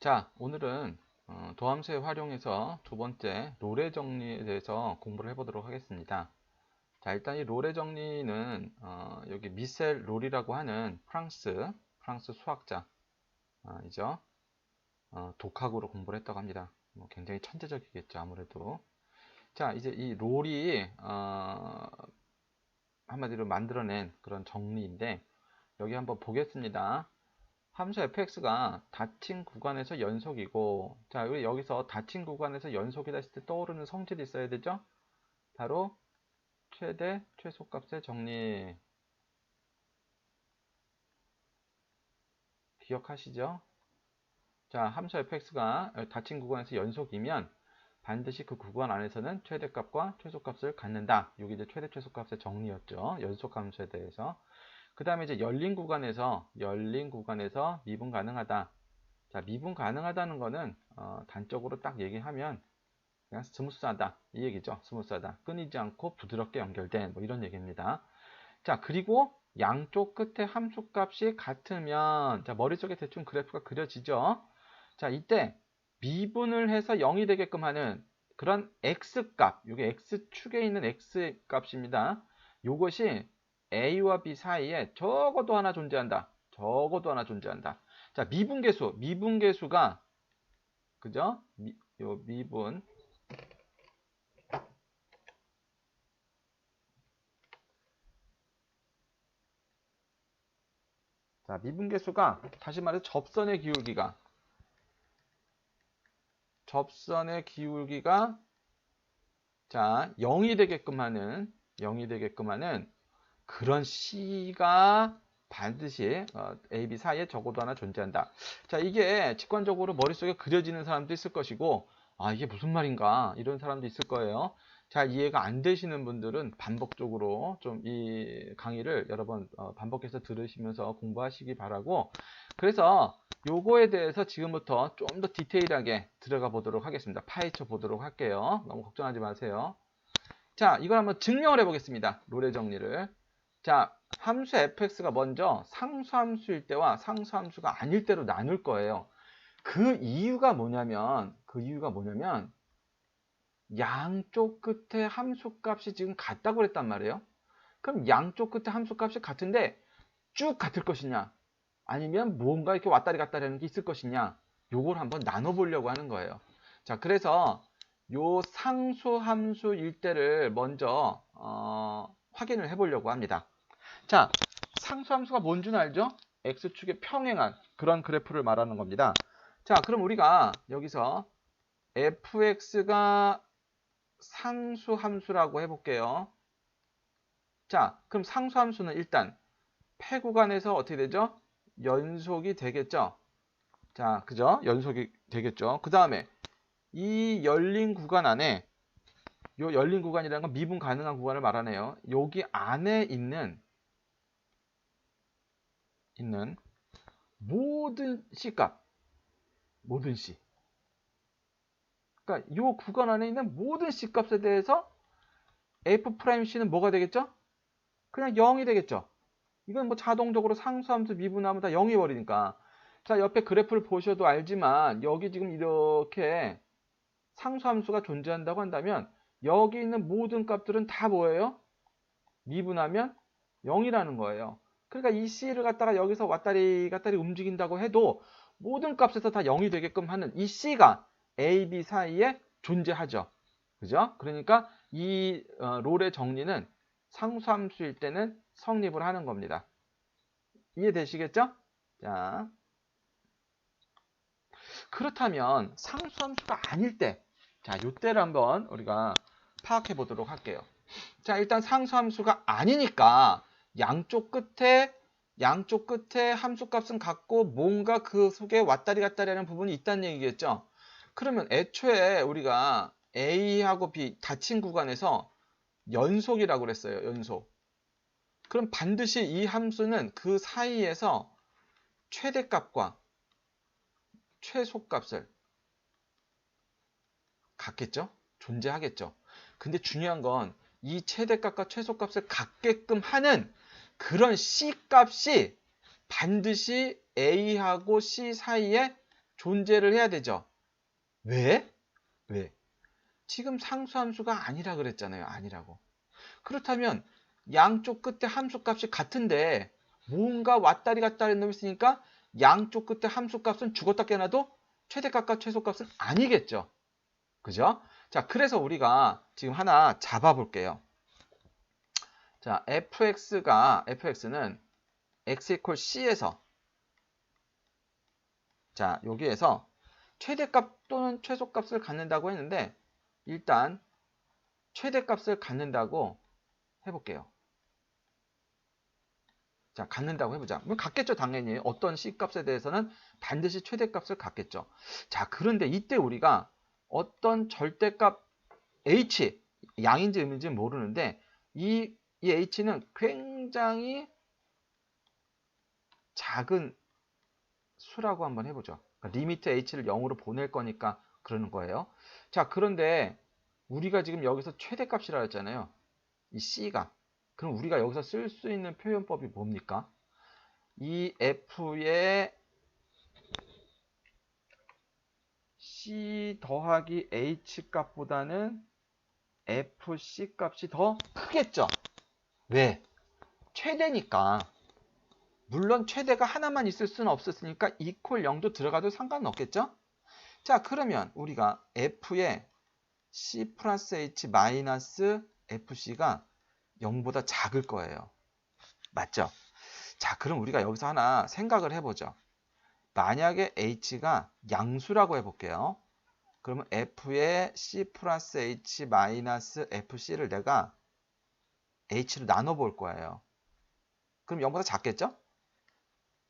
자, 오늘은 어, 도함수에 활용해서 두 번째 롤의 정리에 대해서 공부를 해보도록 하겠습니다. 자, 일단 이 롤의 정리는 어, 여기 미셀 롤이라고 하는 프랑스 프랑스 수학자 어, 이죠. 어, 독학으로 공부를 했다고 합니다. 뭐 굉장히 천재적이겠죠, 아무래도. 자, 이제 이 롤이 어, 한마디로 만들어낸 그런 정리인데 여기 한번 보겠습니다. 함수 fx가 닫힌 구간에서 연속이고 자 우리 여기서 닫힌 구간에서 연속이다 했을 때 떠오르는 성질이 있어야 되죠? 바로 최대 최소값의 정리. 기억하시죠? 자 함수 fx가 닫힌 구간에서 연속이면 반드시 그 구간 안에서는 최대값과 최소값을 갖는다. 여기 이제 최대 최소값의 정리였죠. 연속 함수에 대해서 그 다음에 이제 열린 구간에서 열린 구간에서 미분 가능하다. 자, 미분 가능하다는 거는 어, 단적으로 딱 얘기하면 그냥 스무스하다 이 얘기죠. 스무스하다. 끊이지 않고 부드럽게 연결된 뭐 이런 얘기입니다. 자, 그리고 양쪽 끝에 함수값이 같으면 자, 머릿속에 대충 그래프가 그려지죠. 자, 이때 미분을 해서 0이 되게끔 하는 그런 x값, 이게 x축에 있는 x값입니다. 이것이 A와 B 사이에 적어도 하나 존재한다. 적어도 하나 존재한다. 자, 미분계수. 미분계수가 그죠? 미, 요 미분 자, 미분계수가 다시 말해 접선의 기울기가 접선의 기울기가 자, 0이 되게끔 하는 0이 되게끔 하는 그런 C가 반드시 어, A, B 사이에 적어도 하나 존재한다. 자, 이게 직관적으로 머릿속에 그려지는 사람도 있을 것이고, 아, 이게 무슨 말인가? 이런 사람도 있을 거예요. 자, 이해가 안 되시는 분들은 반복적으로 좀 이 강의를 여러 번 어, 반복해서 들으시면서 공부하시기 바라고, 그래서 요거에 대해서 지금부터 좀 더 디테일하게 들어가 보도록 하겠습니다. 파헤쳐 보도록 할게요. 너무 걱정하지 마세요. 자, 이걸 한번 증명을 해보겠습니다. 롤의 정리를. 자, 함수 fx가 먼저 상수함수일 때와 상수함수가 아닐 때로 나눌 거예요. 그 이유가 뭐냐면, 그 이유가 뭐냐면, 양쪽 끝에 함수값이 지금 같다고 그랬단 말이에요. 그럼 양쪽 끝에 함수값이 같은데 쭉 같을 것이냐? 아니면 뭔가 이렇게 왔다리 갔다리 하는 게 있을 것이냐? 요걸 한번 나눠보려고 하는 거예요. 자, 그래서 요 상수함수일 때를 먼저 어, 확인을 해보려고 합니다. 자, 상수함수가 뭔지는 알죠? x축에 평행한 그런 그래프를 말하는 겁니다. 자, 그럼 우리가 여기서 fx가 상수함수라고 해볼게요. 자, 그럼 상수함수는 일단 폐 구간에서 어떻게 되죠? 연속이 되겠죠? 자, 그죠? 연속이 되겠죠? 그 다음에 이 열린 구간 안에 요 열린 구간이라는 건 미분 가능한 구간을 말하네요. 여기 안에 있는 있는 모든 C값 모든 C 그러니까 이 구간 안에 있는 모든 C값에 대해서 F'C는 뭐가 되겠죠? 그냥 0이 되겠죠. 이건 뭐 자동적으로 상수함수 미분하면 다 0이 버리니까 자 옆에 그래프를 보셔도 알지만 여기 지금 이렇게 상수함수가 존재한다고 한다면 여기 있는 모든 값들은 다 뭐예요? 미분하면 0이라는 거예요. 그러니까 이 C를 갖다가 여기서 왔다리 갔다리 움직인다고 해도 모든 값에서 다 0이 되게끔 하는 이 C가 A, B 사이에 존재하죠. 그죠? 그러니까 이 어, 롤의 정리는 상수함수일 때는 성립을 하는 겁니다. 이해되시겠죠? 자. 그렇다면 상수함수가 아닐 때, 자, 요때를 한번 우리가 파악해 보도록 할게요. 자, 일단 상수함수가 아니니까 양쪽 끝에 양쪽 끝에 함수값은 같고 뭔가 그 속에 왔다리 갔다리 하는 부분이 있다는 얘기겠죠. 그러면 애초에 우리가 A하고 B 닫힌 구간에서 연속이라고 그랬어요. 연속. 그럼 반드시 이 함수는 그 사이에서 최대값과 최소값을 갖겠죠? 존재하겠죠. 근데 중요한 건 이 최대값과 최소값을 갖게끔 하는 그런 C 값이 반드시 A하고 C 사이에 존재를 해야 되죠. 왜? 왜? 지금 상수함수가 아니라 그랬잖아요. 아니라고. 그렇다면 양쪽 끝에 함수값이 같은데 뭔가 왔다리 갔다리 놈이 있으니까 양쪽 끝에 함수값은 죽었다 깨나도 최대값과 최소값은 아니겠죠. 그죠? 자, 그래서 우리가 지금 하나 잡아볼게요. 자, fx가, fx는 x c에서 자, 여기에서 최대값 또는 최소값을 갖는다고 했는데 일단 최대값을 갖는다고 해 볼게요. 자, 갖는다고 해보자. 뭐 갖겠죠, 당연히. 어떤 C값에 대해서는 반드시 최대값을 갖겠죠. 자, 그런데 이때 우리가 어떤 절대값 H, 양인지 음인지 모르는데 이, 이 H는 굉장히 작은 수라고 한번 해보죠. 그러니까 리미트 H를 0으로 보낼 거니까 그러는 거예요. 자, 그런데 우리가 지금 여기서 최대값이라 했잖아요. 이 C가. 그럼 우리가 여기서 쓸 수 있는 표현법이 뭡니까? 이 F의 C 더하기 H 값보다는 FC 값이 더 크겠죠? 왜? 최대니까. 물론 최대가 하나만 있을 수는 없었으니까 이퀄 0도 들어가도 상관은 없겠죠? 자, 그러면 우리가 F의 C 플러스 H 마이너스 FC가 0보다 작을 거예요. 맞죠? 자, 그럼 우리가 여기서 하나 생각을 해보죠. 만약에 h가 양수라고 해볼게요. 그러면 f의 c 플러스 h 마이너스 fc를 내가 h로 나눠 볼 거예요. 그럼 0보다 작겠죠?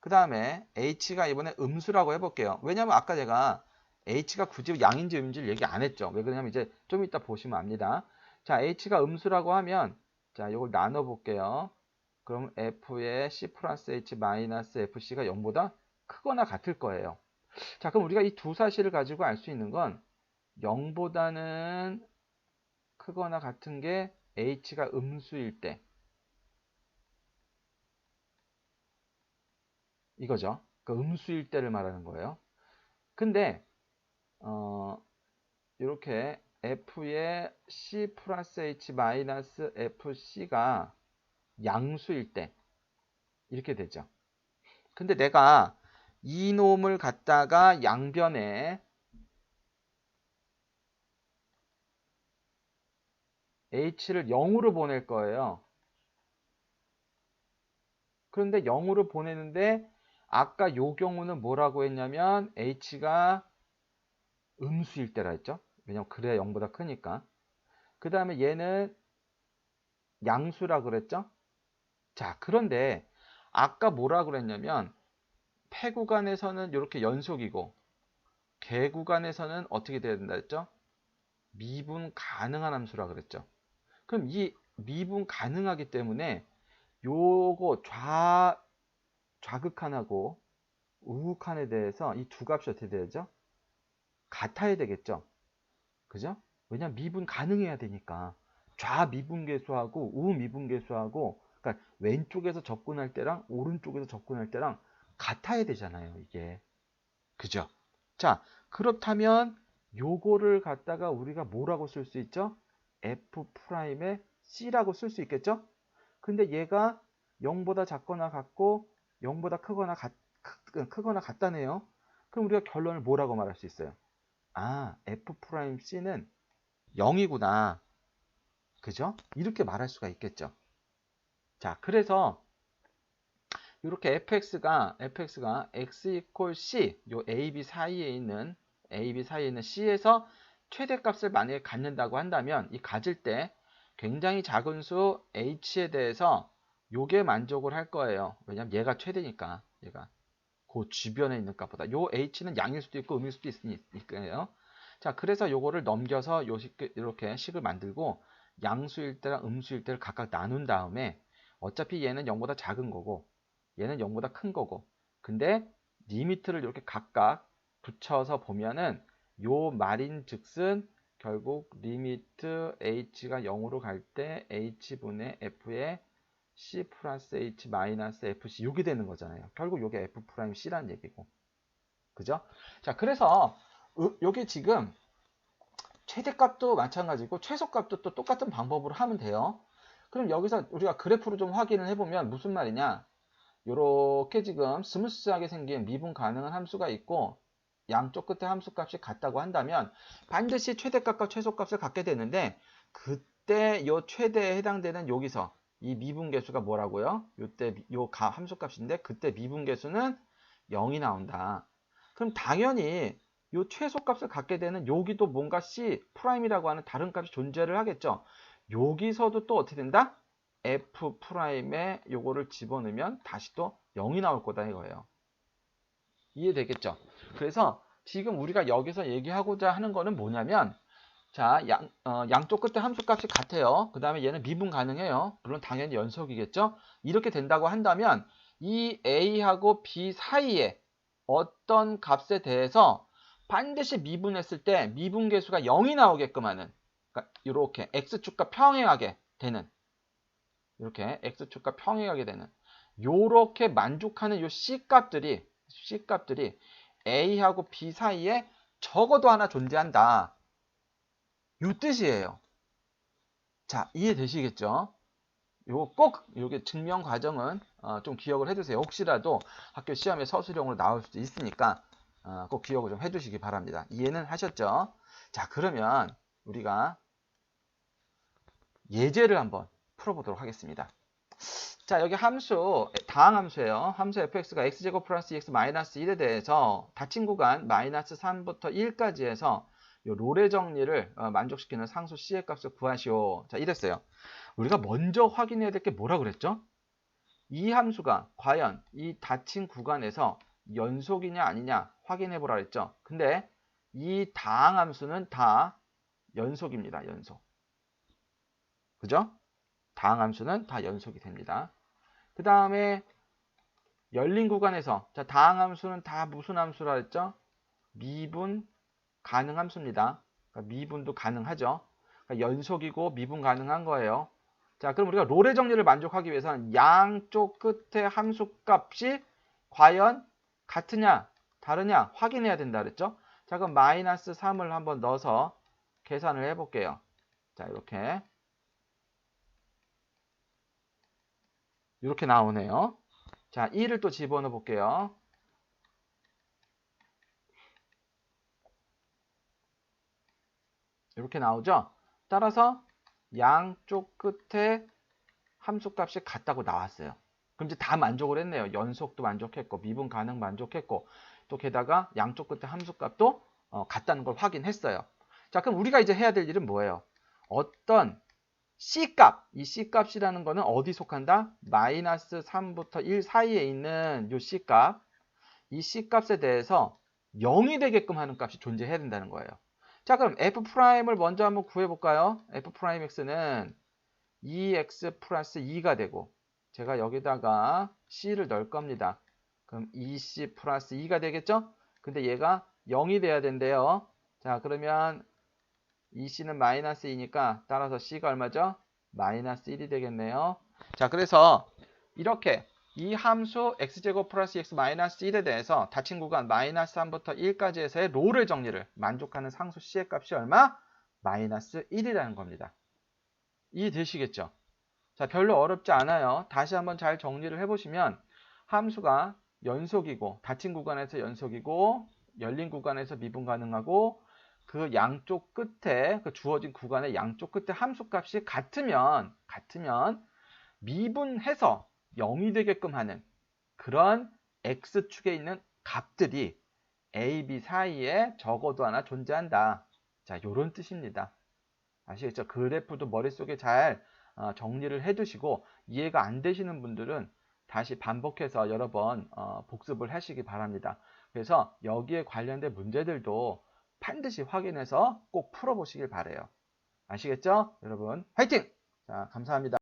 그 다음에 h가 이번에 음수라고 해볼게요. 왜냐면 아까 제가 h가 굳이 양인지 음인지를 얘기 안 했죠. 왜 그러냐면 이제 좀 이따 보시면 압니다. 자, h가 음수라고 하면 자, 이걸 나눠 볼게요. 그럼 f의 c 플러스 h 마이너스 fc가 0보다 크거나 같을 거예요. 자, 그럼 우리가 이 두 사실을 가지고 알 수 있는 건 0보다는 크거나 같은 게 h가 음수일 때 이거죠. 그 음수일 때를 말하는 거예요. 근데 어, 이렇게 f의 c 플러스 h 마이너스 fc가 양수일 때 이렇게 되죠. 근데 내가 이놈을 갖다가 양변에 h를 0으로 보낼 거예요. 그런데 0으로 보내는데 아까 요 경우는 뭐라고 했냐면 h가 음수일 때라 했죠. 왜냐면 그래야 0보다 크니까. 그 다음에 얘는 양수라 그랬죠? 자, 그런데 아까 뭐라 그랬냐면 폐 구간에서는 이렇게 연속이고 개 구간에서는 어떻게 돼야 된다 했죠? 미분 가능한 함수라 그랬죠. 그럼 이 미분 가능하기 때문에 요거 좌 좌극한하고 우극한에 대해서 이 두 값이 어떻게 되죠? 같아야 되겠죠. 그죠? 왜냐면 미분 가능해야 되니까 좌미분계수하고 우미분계수하고 그러니까 왼쪽에서 접근할 때랑 오른쪽에서 접근할 때랑 같아야 되잖아요 이게 그죠? 자 그렇다면 요거를 갖다가 우리가 뭐라고 쓸 수 있죠? F'의 C라고 쓸 수 있겠죠? 근데 얘가 0보다 작거나 같고 0보다 크거나 같, 크거나 같다네요 그럼 우리가 결론을 뭐라고 말할 수 있어요? 아, F'C는 0이구나. 그죠? 이렇게 말할 수가 있겠죠. 자, 그래서 이렇게 fx가 fx가 x 이퀄 c 요 a, b 사이에 있는 a, b 사이에 있는 c에서 최대값을 만약에 갖는다고 한다면 이 가질 때 굉장히 작은 수 h에 대해서 요게 만족을 할 거예요. 왜냐면 얘가 최대니까 얘가 그 주변에 있는 값보다 요 h는 양일 수도 있고 음일 수도 있으니까요. 자, 그래서 요거를 넘겨서 요식 이렇게 식을 만들고 양수일 때랑 음수일 때를 각각 나눈 다음에 어차피 얘는 0보다 작은 거고 얘는 0보다 큰 거고 근데 리미트를 이렇게 각각 붙여서 보면은 요 말인 즉슨 결국 리미트 h가 0으로 갈 때 h분의 f의 c 플러스 h 마이너스 fc 이게 되는 거잖아요. 결국 이게 f 프라임 c란 얘기고. 그죠? 자, 그래서 으- 여기 지금 최대값도 마찬가지고 최소값도 또 똑같은 방법으로 하면 돼요. 그럼 여기서 우리가 그래프로 좀 확인을 해보면 무슨 말이냐? 요렇게 지금 스무스하게 생긴 미분 가능한 함수가 있고 양쪽 끝에 함수 값이 같다고 한다면 반드시 최대값과 최소값을 갖게 되는데 그때 요 최대에 해당되는 여기서 이 미분계수가 뭐라고요? 요때 요 가- 함수 값인데 그때 미분계수는 0이 나온다. 그럼 당연히 요 최소값을 갖게 되는 여기도 뭔가 C 프라임이라고 하는 다른 값이 존재를 하겠죠. 여기서도 또 어떻게 된다? F 프라임에 요거를 집어넣으면 다시 또 0이 나올 거다 이거예요. 이해되겠죠? 그래서 지금 우리가 여기서 얘기하고자 하는 거는 뭐냐면 자, 양, 어, 양쪽 끝에 함수값이 같아요. 그 다음에 얘는 미분 가능해요. 물론 당연히 연속이겠죠. 이렇게 된다고 한다면 이 A하고 B 사이에 어떤 값에 대해서 반드시 미분했을 때 미분계수가 0이 나오게끔 하는 그러니까 이렇게 X축과 평행하게 되는 이렇게 X축과 평행하게 되는 요렇게 만족하는 요 C값들이 C값들이 A하고 B 사이에 적어도 하나 존재한다. 요 뜻이에요. 자, 이해되시겠죠? 요거 꼭 요게 증명 과정은 어, 좀 기억을 해두세요. 혹시라도 학교 시험에 서술형으로 나올 수도 있으니까 어, 꼭 기억을 좀 해두시기 바랍니다. 이해는 하셨죠? 자, 그러면 우리가 예제를 한번 풀어보도록 하겠습니다. 자, 여기 함수, 다항 함수예요. 함수 fx가 x제곱 플러스 2x 마이너스 1에 대해서 닫힌 구간 마이너스 3부터 1까지 해서 요 롤의 정리를 어, 만족시키는 상수 c의 값을 구하시오. 자, 이랬어요. 우리가 먼저 확인해야 될 게 뭐라 그랬죠? 이 함수가 과연 이 닫힌 구간에서 연속이냐 아니냐 확인해 보라 그랬죠. 근데 이 다항 함수는 다 연속입니다. 연속. 그죠? 다항 함수는 다 연속이 됩니다. 그 다음에 열린 구간에서 자 다항 함수는 다 무슨 함수라 했죠? 미분 가능 함수입니다. 그러니까 미분도 가능하죠. 그러니까 연속이고 미분 가능한 거예요. 자, 그럼 우리가 롤의 정리를 만족하기 위해서는 양쪽 끝에 함수 값이 과연 같으냐, 다르냐 확인해야 된다 그랬죠? 자, 그럼 마이너스 3을 한번 넣어서 계산을 해볼게요. 자, 이렇게. 이렇게 나오네요. 자, 2를 또 집어넣어 볼게요. 이렇게 나오죠? 따라서 양쪽 끝에 함수값이 같다고 나왔어요. 그럼 이제 다 만족을 했네요. 연속도 만족했고 미분 가능 만족했고 또 게다가 양쪽 끝에 함수값도 어, 같다는 걸 확인했어요. 자 그럼 우리가 이제 해야 될 일은 뭐예요? 어떤 C값, 이 C값이라는 거는 어디 속한다? 마이너스 3부터 1 사이에 있는 이 C값, 이 C값에 대해서 0이 되게끔 하는 값이 존재해야 된다는 거예요. 자 그럼 f'을 먼저 한번 구해볼까요? f'x는 2x 플러스 2가 되고 제가 여기다가 c를 넣을 겁니다. 그럼 2c 플러스 2가 되겠죠? 근데 얘가 0이 돼야 된대요. 자 그러면 2c는 마이너스 2니까 따라서 c가 얼마죠? 마이너스 1이 되겠네요. 자 그래서 이렇게 이 함수 x제곱 플러스 x 마이너스 1에 대해서 닫힌 구간 마이너스 3부터 1까지 해서의 롤의 정리를 만족하는 상수 c의 값이 얼마? 마이너스 1이라는 겁니다. 이해되시겠죠? 자, 별로 어렵지 않아요. 다시 한번 잘 정리를 해보시면 함수가 연속이고 닫힌 구간에서 연속이고 열린 구간에서 미분 가능하고 그 양쪽 끝에 그 주어진 구간의 양쪽 끝에 함수 값이 같으면 같으면 미분해서 0이 되게끔 하는 그런 x축에 있는 값들이 a, b 사이에 적어도 하나 존재한다. 자, 요런 뜻입니다. 아시겠죠? 그래프도 머릿속에 잘 어, 정리를 해두시고 이해가 안 되시는 분들은 다시 반복해서 여러 번 어, 복습을 하시기 바랍니다. 그래서 여기에 관련된 문제들도 반드시 확인해서 꼭 풀어보시길 바래요. 아시겠죠? 여러분 화이팅! 자, 감사합니다.